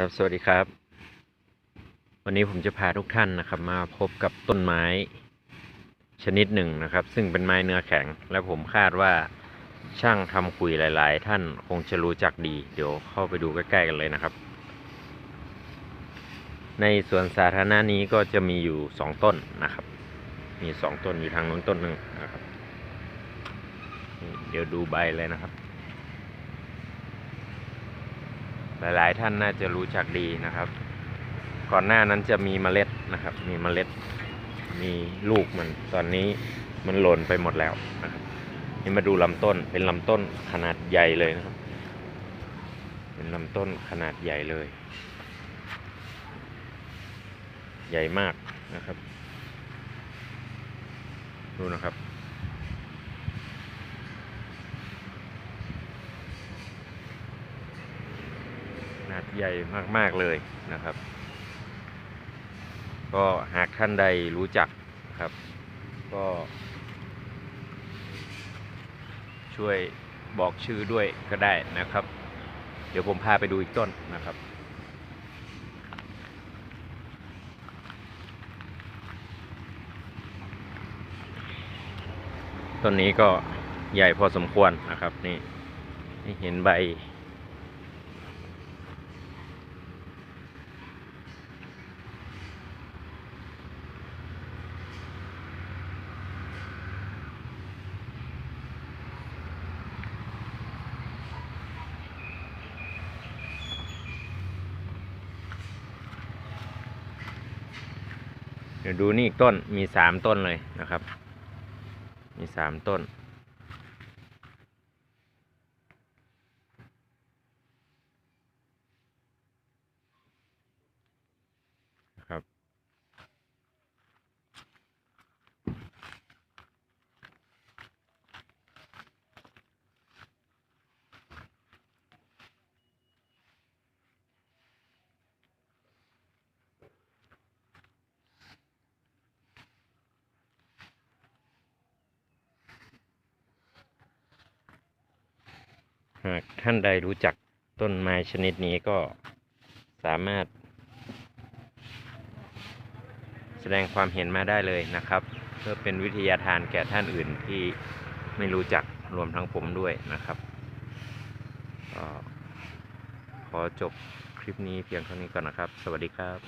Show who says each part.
Speaker 1: ครับสวัสดีครับ วันนี้ผมจะพาทุกท่านนะครับ มาพบกับต้นไม้ชนิดหนึ่งนะครับ ซึ่งเป็นไม้เนื้อแข็ง และผมคาดว่าช่างทำคุยหลาย ๆ ท่านคงจะรู้จักดี เดี๋ยวเข้าไปดูใกล้ ๆ กันเลยนะครับ ในสวนสาธารณะนี้ก็จะมีอยู่สองต้นนะครับ มีสองต้นอยู่ทางนู้นต้นหนึ่งนะครับ เดี๋ยวดูใบเลยนะครับ หลายๆ ท่านน่าจะรู้จักดีนะครับ ก่อนหน้านั้นจะมีเมล็ดนะครับ มีเมล็ด มีลูกมัน ตอนนี้มันหล่นไปหมดแล้วนะครับ นี่มาดูลำต้น เป็นลำต้นขนาดใหญ่เลยนะครับ เป็นลำต้นขนาดใหญ่เลย ใหญ่มากนะครับ ดูนะครับ ขนาดใหญ่มาก ๆ เลยนะครับ ก็หากท่านใดรู้จักครับ ก็ ช่วยบอกชื่อด้วยก็ได้นะครับ เดี๋ยวผมพาไปดูอีกต้นนะครับต้นนี้ก็ใหญ่พอสมควรนะครับ นี่เห็นใบ เดี๋ยวดูนี่อีกต้นมีสามต้นเลยนะครับ มีสามต้น หากท่านใดรู้จักต้นไม้ชนิดนี้ก็สามารถ แสดงความเห็นมาได้เลยนะครับ เพื่อเป็นวิทยาทานแก่ท่านอื่นที่ไม่รู้จักรวมทั้งผมด้วยนะครับขอจบคลิปนี้เพียงเท่านี้ก่อนนะครับ สวัสดีครับ